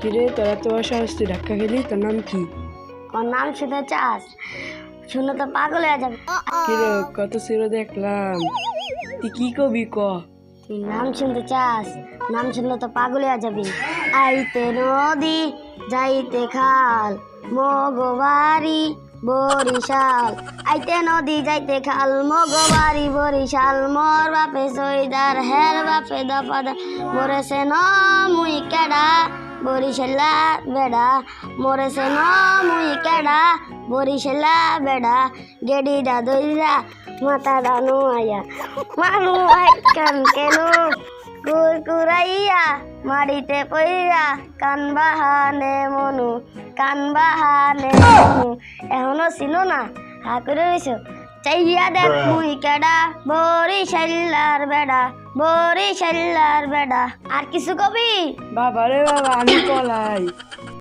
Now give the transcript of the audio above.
কিরে তোরা তো সাহস ধাক্কা খেলি? তোর নাম কি? ওর নাম শুনে চাস? শুনে তো পাগল হয়ে যাবে। কিরে কত ছিল দেখলাম। তুই কি কবি ক? তুই নাম শুনতে চাস? নাম শুনলে তো পাগল হয়ে যাবি। আইতে নদী যাইতে খাল মগবাড়ি বরিশাল। আইতে নদী যাইতে খাল মগবাড়ি বরিশাল। মোর বাপে সইদার হের বাপে দফাদার মোরে সে ন মুই কেডা, বরিশালা বেডা। মোরে সে ন মুই কেডা, বরিশালা বেডা। গেডিডা দইরা মাথা ডানু আয়া। মানু আইকান কেন? কুরকুরাইয়া মাড়িতে পইরা কান বাহানে মনু, কান বাহানে চিনো না হা করে রইছো চাইয়া দেখ মুই কেডা বরিশাল্লার বেডা বরিশাল্লার বেডা। আর কিছু কবি? বাবা রে বাবা আমি কলাই।